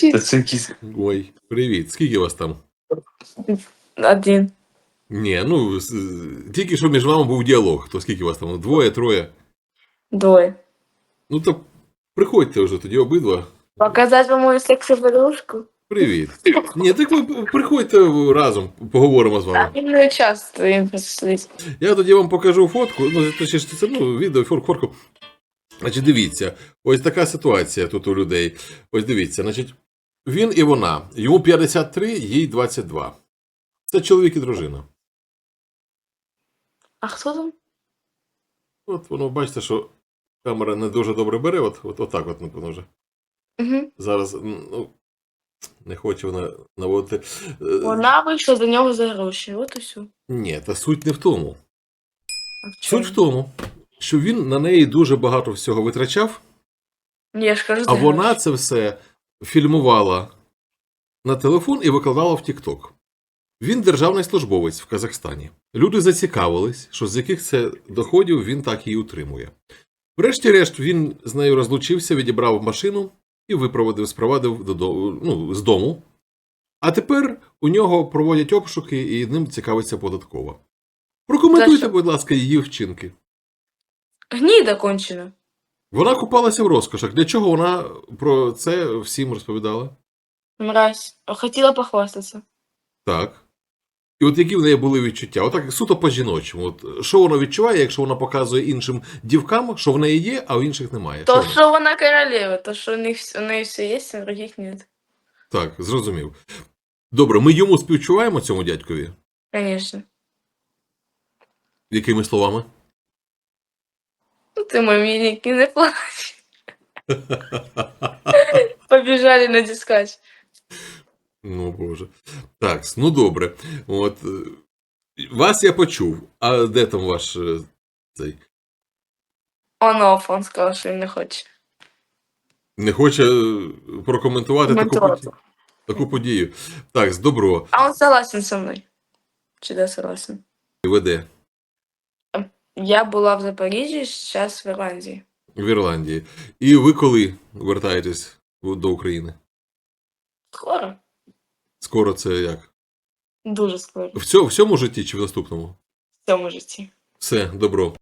Та це якісь. Ой, привіт. Скільки вас там? Один. Ні, ну з- тільки що між вами був діалог. То скільки вас там? Двоє, троє. Двое. Ну то приходьте вже тоді обидва. Показать вам мою секс-подружку? Привіт. Ні, так ви приходьте разом, поговоримо з вами. не часто він послить. Я тоді вам покажу фотку, ну точніше, це ну, відео, фор- фотку. Значить, дивіться, ось така ситуація тут у людей. Ось дивіться, значить, він і вона. Йому 53, їй 22. Це чоловік і дружина. А хто там? От воно, бачите, що камера не дуже добре бере, от, от отак от, напевно, вже. Угу. Зараз, ну, не хоче вона наводити. Е, Вона вийшла до нього за гроші. От і все. Ні, та суть не в тому. А в чому? Суть в тому, що він на неї дуже багато всього витрачав, Я ж кажу, а вона гроші. це все фільмувала на телефон і викладала в TikTok. Він державний службовець в Казахстані. Люди зацікавились, що з яких це доходів він так її утримує. Врешті-решт він з нею розлучився, відібрав машину і випроводив, спровадив додому, ну, з дому. А тепер у нього проводять обшуки і ним цікавиться податкова. Прокоментуйте, будь ласка, її вчинки. Гніда кончена. Вона купалася в розкошах. Для чого вона про це всім розповідала? Мразь. Хотіла похвастатися. Так. І от які в неї були відчуття? Отак суто по-жіночому. От що вона відчуває, якщо вона показує іншим дівкам, що в неї є, а у інших немає? То, вона? що вона королева, то, що них вс- у неї все є, а у других нет. Так, зрозумів. Добре, ми йому співчуваємо цьому дядькові? Конечно. Якими словами? Ти мой миленький, не плачь. Побіжали на дискач. Ну, Боже. Так, ну добре. От е, вас я почув. А де там ваш е, цей? Он оф, он сказав, що він не хоче. Не хоче прокоментувати таку, подію- таку подію. Так, з добро. А он согласен со мною. Чи да согласен? Веде Я була в Запоріжжі, зараз в Ірландії. в Ірландії. І ви коли вертаєтесь до України? Скоро. Скоро це як? Дуже скоро. В цьому, в цьому житті чи в наступному? В цьому житті. Все, добро.